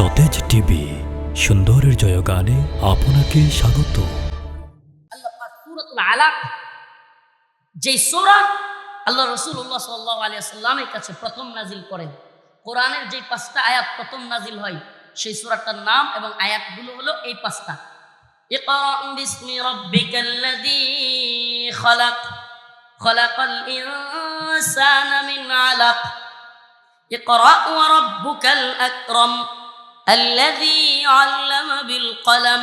সতেজ টিভি, সুন্দরের জয়গানে আপনাকে স্বাগত। যে সোরা আল্লাহ রসুল্লাহ সাল্লাহ সাল্লামের কাছে প্রথম নাজিল করেন। কোরআনের যে পাঁচটা আয়াত প্রথম নাজিল হয়, সেই সুরাটার নাম এবং আয়াতগুলো হলো এই পাঁচটা। খলাক, খলাকাল ইনসানা মিন আলাক। ইকরা ওয়া রাব্বুকাল আকরাম। الذي علم بالقلم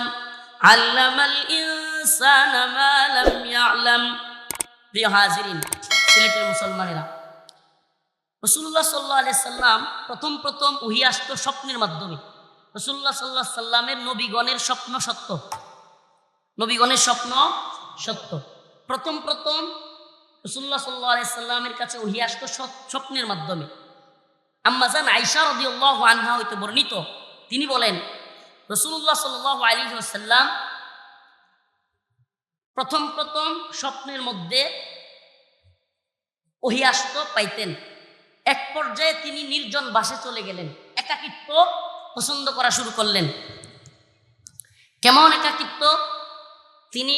علم الإنسان ما لم يعلم প্রিয় হাজিরিন সিলেটের মুসলমানেরা রসুল্লাহ সাল্লাহ আলিয়া সাল্লাম প্রথম প্রথম উহি আসতো স্বপ্নের মাধ্যমে রসুল্লাহ সাল্লাহ সাল্লামের নবীগণের স্বপ্ন সত্য নবীগণের স্বপ্ন সত্য প্রথম প্রথম রসুল্লাহ সাল্লাহ আলিয়া সাল্লামের কাছে উহি আসতো স্বপ- স্বপ্নের মাধ্যমে আম্মাজান আইসা রদিউল্লাহ আনহা হইতে বর্ণিত তিনি বলেন রসুল্লাহ সাল্লাহ আলী সাল্লাম প্রথম প্রথম স্বপ্নের মধ্যে ওহি আসত পাইতেন। এক পর্যায়ে তিনি নির্জন বাসে চলে গেলেন, একাকিত্ব পছন্দ করা শুরু করলেন। কেমন একাকিত্ব? তিনি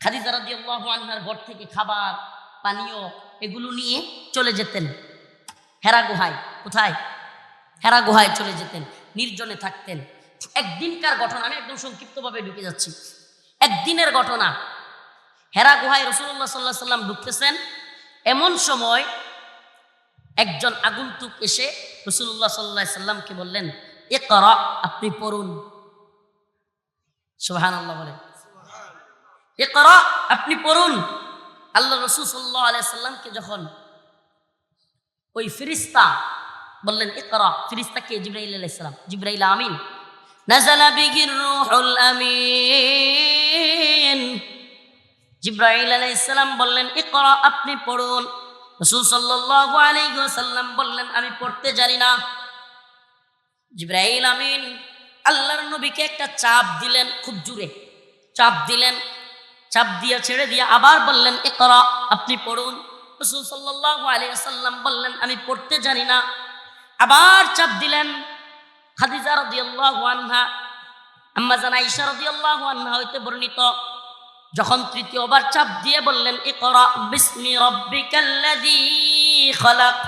খাদিজা রাদিয়াল্লাহু আনহার ঘর থেকে খাবার, পানীয় এগুলো নিয়ে চলে যেতেন। হেরা গুহায় কোথায়? হেরা গুহায় চলে যেতেন। নির্জনে থাকতেন। একদিনকার ঘটনা, আমি একদম সংক্ষিপ্তভাবে ঢুকে যাচ্ছি। একদিনের ঘটনা। হেরা গুহায় রসুল্লাহ সাল্লাহ সাল্লাম ঢুকতেছেন। এমন সময় একজন আগন্তুক এসে রসুল্লাহ সাল্লাহ সাল্লামকে বললেন এ কর আপনি পড়ুন। সুহান আল্লাহ বলেন। এ করা আপনি পড়ুন। আল্লাহ রসুল সাল্লাহ আলিয়া সাল্লামকে যখন ওই ফিরিস্তা বললেন, ইকরা ফিরিস্তা কে জিব্রাইল আলাইহিস সালাম। জিব্রাইল, আমিন। নাযালা বিহির রূহুল আমিন। জিব্রাইল আলাইহিস সালাম বললেন, ইকরা, আপনি পড়ুন। রাসূল সাল্লাল্লাহু আলাইহি ওয়াসাল্লাম বললেন, আমি পড়তে জানি না। জিব্রাইল, আমিন। আল্লাহর নবীকে একটা চাপ দিলেন খুব জোরে। চাপ দিলেন, চাপ দিয়ে ছেড়ে দিয়ে আবার বললেন, ইকরা, আপনি পড়ুন। রসুল সাল্লাল্লাহু আলাইহি সাল্লাম বললেন, আমি পড়তে জানি না। আবার চাপ দিলেন। খাদিজা রাদিয়াল্লাহু আনহা, আম্মা জান আয়েশা রাদিয়াল্লাহু আনহা হইতে বর্ণিত, যখন তৃতীয়বার চাপ দিয়ে বললেন, ইকরা বিসমি রাব্বিকাল্লাযী খালাক,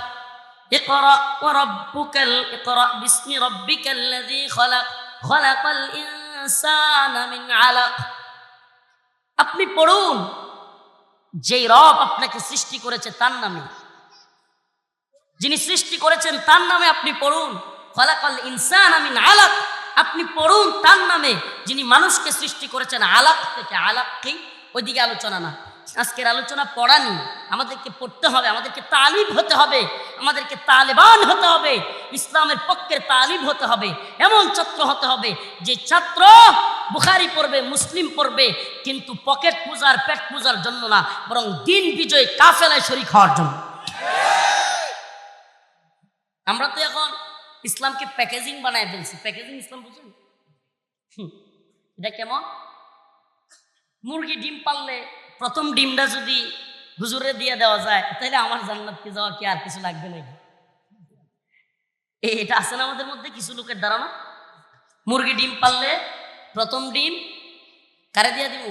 ইকরা ওয়া রাব্বুকাল, ইকরা বিসমি রাব্বিকাল্লাযী খালাক, খালাকাল ইনসানা মিন আলাক। আপনি পড়ুন, যেই রব আপনাকে সৃষ্টি করেছে তার নামে। যিনি সৃষ্টি করেছেন, তার নামে আপনি পড়ুন। ফলাকল ইনসান আমিন আলাক। আপনি পড়ুন তার নামে। যিনি মানুষকে সৃষ্টি করেছেন আলাপ থেকে আলাপকেই ওইদিকে আলোচনা না। আজকের আলোচনা পড়ানি আমাদেরকে পড়তে হবে, আমাদেরকে তালিব হতে হবে, আমাদেরকে তালেবান হতে হবে, ইসলামের পক্ষের তালিব হতে হবে, এমন ছাত্র হতে হবে, যে ছাত্র বুখারি পড়বে, মুসলিম পড়বে, কিন্তু পকেট পূজার, পেট পূজার জন্য না, বরং দিন বিজয় কাফেলায় শরিক হওয়ার জন্য। আমরা তো এখন ইসলামকে প্যাকেজিং বানায় ফেলছি। প্যাকেজিং ইসলাম বুঝুন? এটা কেমন? মুরগি ডিম পাললে প্রথম ডিমটা যদি হুজুরে দিয়ে দেওয়া যায়, তাহলে আমার জান্নাতকে যাওয়া কি আর কিছু লাগবে নাকি? এটা আছে না আমাদের মধ্যে কিছু লোকের ধারণা? মুরগি ডিম পাললে প্রথম ডিম কারে দিয়ে দিব?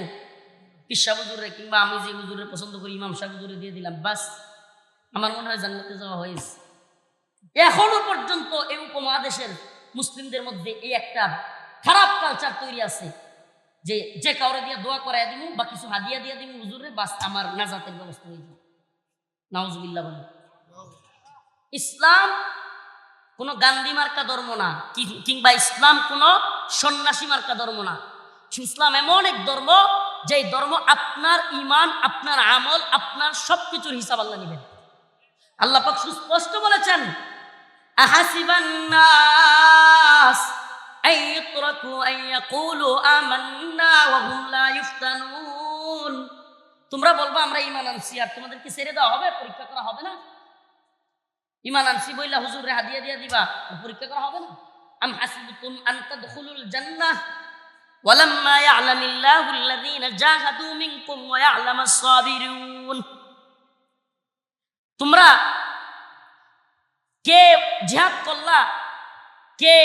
পিসা হুজুরে কিংবা আমি যে হুজুরে পছন্দ করি, ইমাম শাহ হুজুরে দিয়ে দিলাম, বাস। আমার মনে হয় জান্নাতে যাওয়া হয়েছে। এখনও পর্যন্ত এই উপমহাদেশের মুসলিমদের মধ্যে এই একটা খারাপ কালচার তৈরি আছে যে যে কাউরে দিয়ে দোয়া করাই দিব বা কিছু হাদিয়া দিয়ে দিব হুজুরে, বাস আমার নাজাতের ব্যবস্থা হয়ে যাবে। নাউজুবিল্লাহ বলে ইসলাম কোনো গান্ধী মার্কা ধর্ম না কিংবা ইসলাম কোনো সন্ন্যাসী মার্কা ধর্ম না। ইসলাম এমন এক ধর্ম যে ধর্ম আপনার ইমান, আপনার আমল, আপনার সবকিছুর হিসাব আল্লাহ নেবেন। আল্লাহ সুস্পষ্ট বলেছেন আহাসিবান নাস أن يتركوا أن يقولوا آمنا وهم لا يفتنون তোমরা বলবা আমরা ইমান আনছি আর তোমাদেরকে ছেড়ে দেওয়া হবে পরীক্ষা করা হবে না ইমান আনছি বইলা হুজুরে হাদিয়া দিয়া দিবা আর পরীক্ষা করা হবে না আম হাসিবতুম আন তাদখুলুল জান্নাহ ولما يعلم الله الذين جاهدوا منكم ويعلم الصابرون তোমরা কে জিহাদ করলা কে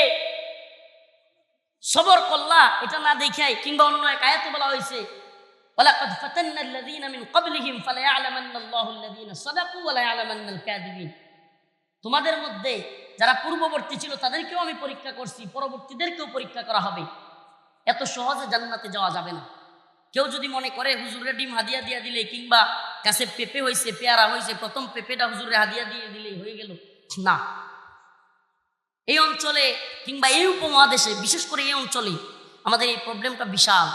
সবর করলা এটা না দেখাই কিংবা অন্য এক আয়াতে বলা হয়েছে ولقد فتنا الذين من قبلهم فليعلمن الله الذين صدقوا وليعلمن الكاذبين তোমাদের মধ্যে যারা পূর্ববর্তী ছিল তাদেরকেও আমি পরীক্ষা করছি পরবর্তীদেরকেও পরীক্ষা করা হবে এত সহজে জান্নাতে যাওয়া যাবে না কেউ যদি মনে করে হুজুরের ডিম হাদিয়া দিয়া দিলে কিংবা কাছে পেঁপে হয়েছে পেয়ারা হয়েছে প্রথম পেঁপেটা হুজুরে হাদিয়া দিয়ে দিলেই হয়ে গেল না। এই অঞ্চলে কিংবা এই উপমহাদেশে, বিশেষ করে এই অঞ্চলে আমাদের এই প্রবলেমটা বিশাল।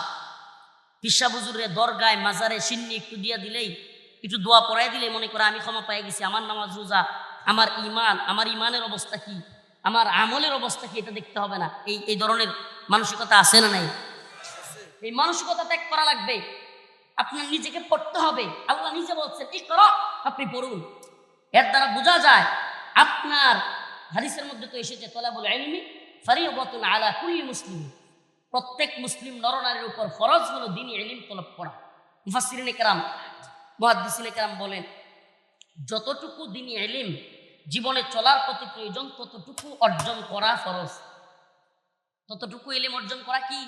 পিসা বুজুরের দরগায়, মাজারে সিন্নি একটু দিয়া দিলেই, একটু দোয়া পড়াই দিলে মনে করে আমি ক্ষমা পাই গেছি। আমার নামাজ রোজা, আমার ইমান আমার ইমানের অবস্থা কি? আমার আমলের অবস্থা কি? এটা দেখতে হবে না। এই এই ধরনের মানসিকতা আছে না নাই? এই মানসিকতা ত্যাগ করা লাগবে। আপনার নিজেকে পড়তে হবে। আল্লাহ নিজে বলছেন, এই করো, আপনি পড়ুন। এর দ্বারা বোঝা যায় আপনার হাদিসের মধ্যে তো এসেছে, তলাবুল এলমি ফারিয়বতুন আলা কুল্লি মুসলিম। প্রত্যেক মুসলিম নরনারীর উপর ফরজ হলো দিনই এলিম তলব করা। মুফাসসিরিন একরাম মুহাদ্দিসিন একরাম বলেন, যতটুকু দিনই এলিম জীবনে চলার প্রতি প্রয়োজন, ততটুকু অর্জন করা ফরজ। ততটুকু এলিম অর্জন করা কি?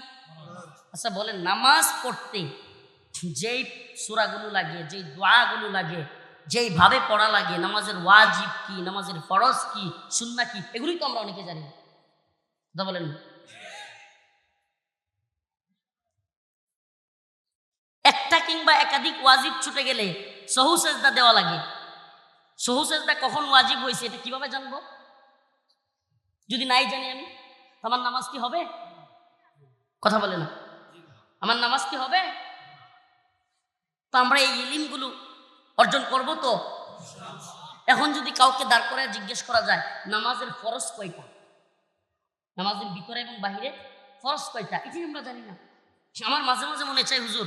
আচ্ছা বলেন, নামাজ পড়তে যেই সুরাগুলো লাগে, যেই দোয়াগুলো লাগে যেইভাবে পড়া লাগে, নামাজের ওয়াজিব কি, নামাজের ফরজ কি, সুন্না কি, এগুলোই তো আমরা অনেকে জানি। কথা বলেন। একটা কিংবা একাধিক ওয়াজিব ছুটে গেলে সহু সেজদা দেওয়া লাগে। সহু সেজদা কখন ওয়াজিব হয়েছে, এটা কীভাবে জানব? যদি নাই জানি আমি আমার নামাজ কি হবে? কথা বলে না। আমার নামাজ কি হবে? তো আমরা এই ইলিমগুলো অর্জন করব তো? এখন যদি কাউকে দাঁড় করে জিজ্ঞেস করা যায়, নামাজের ফরজ কয়টা? নামাজের ভিতরে এবং বাহিরে ফরজ কয়টা? এটি আমরা জানি না। আমার মাঝে মাঝে মনে চাই হুজুর,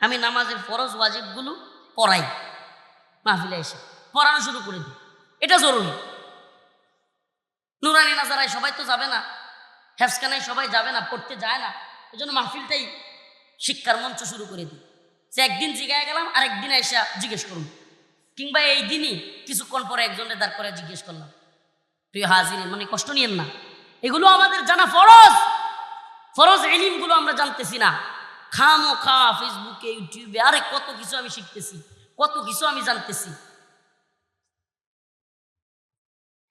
আমি নামাজের ফরজ ওয়াজিবগুলো পড়াই। মাহফিলে এসে পড়ানো শুরু করে দিই। এটা জরুরি। নুরানি নাজারায় সবাই তো যাবে না। হেফসখানায় সবাই যাবে না, পড়তে যায় না। এই জন্য মাহফিলটাই শিক্ষার মঞ্চ শুরু করে দিই। যে একদিন জিগায় গেলাম আর একদিন এসে জিজ্ঞেস করুন। কিংবা এই দিনই কিছুক্ষণ পরে একজনের দাঁড় করে জিজ্ঞেস করলাম। প্রিয় হাজির মানে কষ্ট নিয়েন না। এগুলো আমাদের জানা ফরজ। ফরজ এলিমগুলো আমরা জানতেছি না। খাম খা, ফেসবুকে, ইউটিউবে, আরে কত কিছু আমি শিখতেছি, কত কিছু আমি জানতেছি।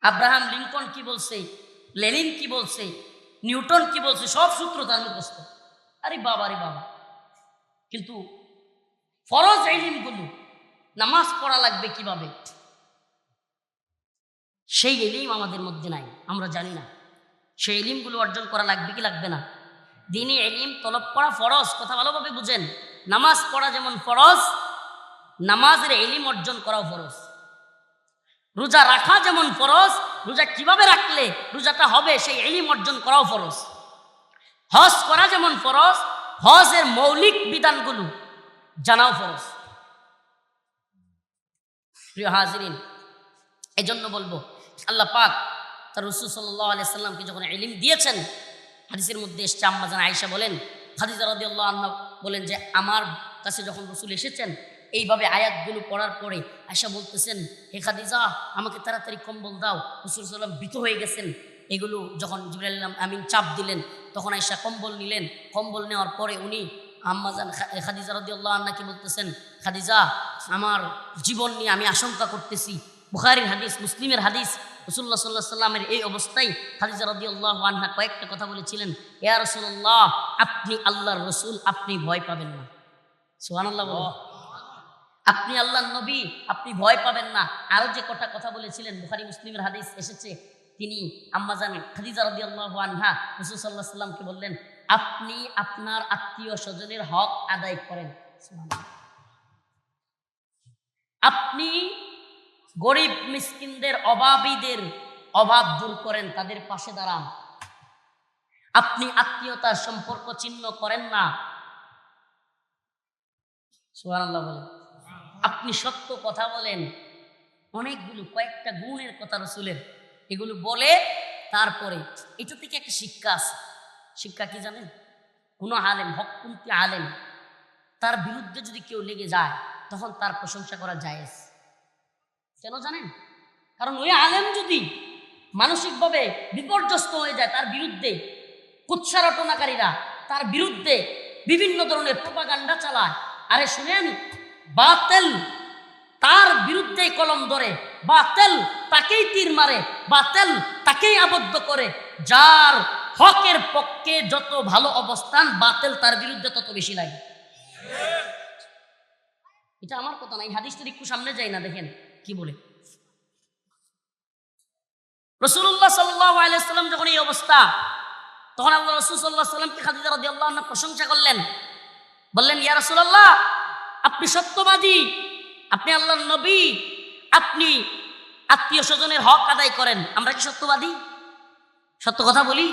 আব্রাহাম লিঙ্কন কি বলছে, লেনিন কি বলছে, নিউটন কি বলছে, সব সূত্র তার মুখস্থ। আরে বাবা রে বাবা। কিন্তু ফরজ এলিমগুলো নামাজ পড়া লাগবে কীভাবে? সেই এলিম আমাদের মধ্যে নাই, আমরা জানি না। সেই এলিমগুলো অর্জন করা লাগবে কি লাগবে না? দিনই এলিম তলব করা ফরজ, কথা ভালোভাবে বুঝেন। নামাজ পড়া যেমন ফরজ, নামাজের এলিম অর্জন করাও ফরজ। রোজা রাখা যেমন ফরজ, রোজা কীভাবে রাখলে রোজাটা হবে সেই এলিম অর্জন করাও ফরজ। হজ করা যেমন ফরজ, হজের মৌলিক বিধানগুলো জানাও ফরজ। প্রিয় এই জন্য বলব, আল্লাহ পাক তার রসুল সাল্লাহ আলিয়া সাল্লামকে যখন এলিম দিয়েছেন, হাদিসের মধ্যে এসছে আম্মা জান আয়েশা বলেন, খাদিজা রদি আল্লাহ বলেন যে, আমার কাছে যখন রসুল এসেছেন, এইভাবে আয়াতগুলো পড়ার পরে আয়সা বলতেছেন, হে খাদিজা, আমাকে তাড়াতাড়ি কম্বল দাও, রসুল সাল্লাম ভীত হয়ে গেছেন। এগুলো যখন জিবরাল্লাম আমিন চাপ দিলেন, তখন আয়সা কম্বল নিলেন। কম্বল নেওয়ার পরে উনি আম্মাজান খাদিজা রদি আল্লাহ আন্নাকে বলতেছেন খাদিজা আমার জীবন নিয়ে আমি আশঙ্কা করতেছি। বুখারির হাদিস মুসলিমের হাদিস রসুল্লাহ সাল্লাহ সাল্লামের এই অবস্থায় খাদিজা রদি আল্লাহ আনহা কয়েকটা কথা বলেছিলেন ইয়া রসুল্লাহ আপনি আল্লাহর রসুল আপনি ভয় পাবেন না। সোহান আল্লাহ বলো আপনি আল্লাহর নবী আপনি ভয় পাবেন না। আরও যে কটা কথা বলেছিলেন বুখারি মুসলিমের হাদিস এসেছে তিনি আম্মাজান খাদিজা রদি আল্লাহ আনহা রসুল সাল্লাহ সাল্লামকে বললেন আপনি আপনার আত্মীয় স্বজনের হক আদায় করেন। আপনি গরিব মিসকিনদের অভাবীদের অভাব দূর করেন, তাদের পাশে দাঁড়ান। আপনি আত্মীয়তার সম্পর্ক চিহ্ন করেন না। আপনি সত্য কথা বলেন। অনেকগুলো, কয়েকটা গুণের কথা রসুলের। এগুলো বলে তারপরে, এটা থেকে একটা শিক্ষা আছে। শিক্ষা কি জানেন? কোনো আলেম হকুমতি আলেম, তার বিরুদ্ধে যদি কেউ লেগে যায়, তখন তার প্রশংসা করা জায়েজ। কেন জানেন? কারণ ওই আলেম যদি মানসিকভাবে বিপর্যস্ত হয়ে যায়, তার বিরুদ্ধে কুৎসা রটনাকারীরা তার বিরুদ্ধে বিভিন্ন ধরনের প্রোপাগান্ডা চালায়, আরে শুনেন, বাতেল, তার বিরুদ্ধে কলম ধরে, বাতেল তাকেই তীর মারে, বাতেল তাকেই আবদ্ধ করে, যার হকের পক্ষে যত ভালো অবস্থান, বাতেল তার বিরুদ্ধে তত বেশি লাগে এটা আমার কথা নাই হাদিসটার একটু সামনে যাই না, দেখেন কি বলে। রসুল্লাহ সাল্লাম যখন এই অবস্থা, তখন আল্লাহ রসুল সাল্লাহ সাল্লামকে খাদিজা রাদি আল্লাহ প্রশংসা করলেন। বললেন, ইয়া রসুল্লাহ আপনি সত্যবাদী, আপনি আল্লাহর নবী, আপনি আত্মীয় স্বজনের হক আদায় করেন, আমরা কি সত্যবাদী? সত্য কথা বলি।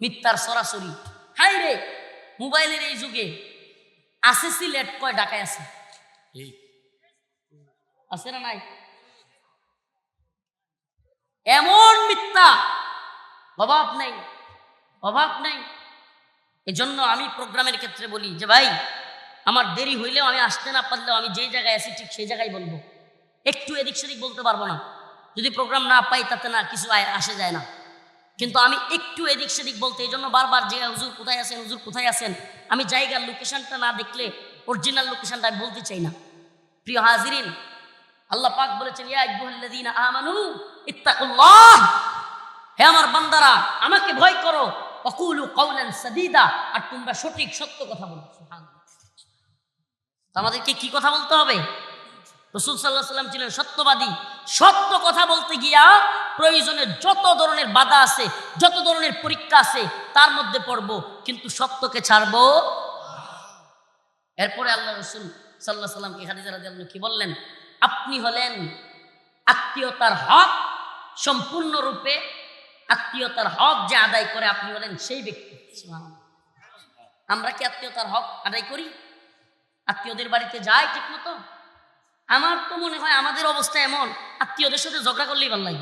মিথ্যার সরাসরি। হাই রে মোবাইলের এই যুগে আছে সিলেট কয় ডাকায় আছে? আছে না নাই? এমন মিথ্যা অভাব নাই অভাব নেই। এজন্য আমি প্রোগ্রামের ক্ষেত্রে বলি যে ভাই আমার দেরি হইলেও আমি আসতে না পারলেও আমি যেই জায়গায় আছি ঠিক সেই জায়গায় বলব। একটু এদিক সেদিক বলতে পারব না। যদি প্রোগ্রাম না পাই তাতে না কিছু আসে যায় না। কিন্তু আমি একটু এদিক সেদিক বলতে, এই জন্য বারবার যে হুজুর কোথায় আছেন, হুজুর কোথায় আছেন, আমি জায়গার লোকেশনটা না দেখলে অরিজিনাল লোকেশনটা আমি বলতে চাই না। প্রিয় হাজিরিন, আল্লাহ পাক বলেছেন আমানু হে আমার বান্দারা, আমাকে ভয় করো। অকুলু কওলান সাদীদা। আর তোমরা সঠিক সত্য কথা বলো। আমাদেরকে কি কথা বলতে হবে? রসুল সাল্লাহ সাল্লাম ছিলেন সত্যবাদী। সত্য কথা বলতে গিয়া প্রয়োজনে যত ধরনের বাধা আছে, যত ধরনের পরীক্ষা আছে, তার মধ্যে পড়ব, কিন্তু সত্যকে ছাড়বো এরপরে আল্লাহ রসুল সাল্লাহ সাল্লামকে খাদিজা রাদিয়াল্লাহু কি বললেন? আপনি হলেন আত্মীয়তার হক, সম্পূর্ণরূপে আত্মীয়তার হক যে আদায় করে আপনি হলেন সেই ব্যক্তি। আমরা কি আত্মীয়তার হক আদায় করি? আত্মীয়দের বাড়িতে যাই ঠিক মতো? আমার তো মনে হয় আমাদের অবস্থা এমন। আত্মীয়দের সাথে ঝগড়া করলেই ভালো লাগে।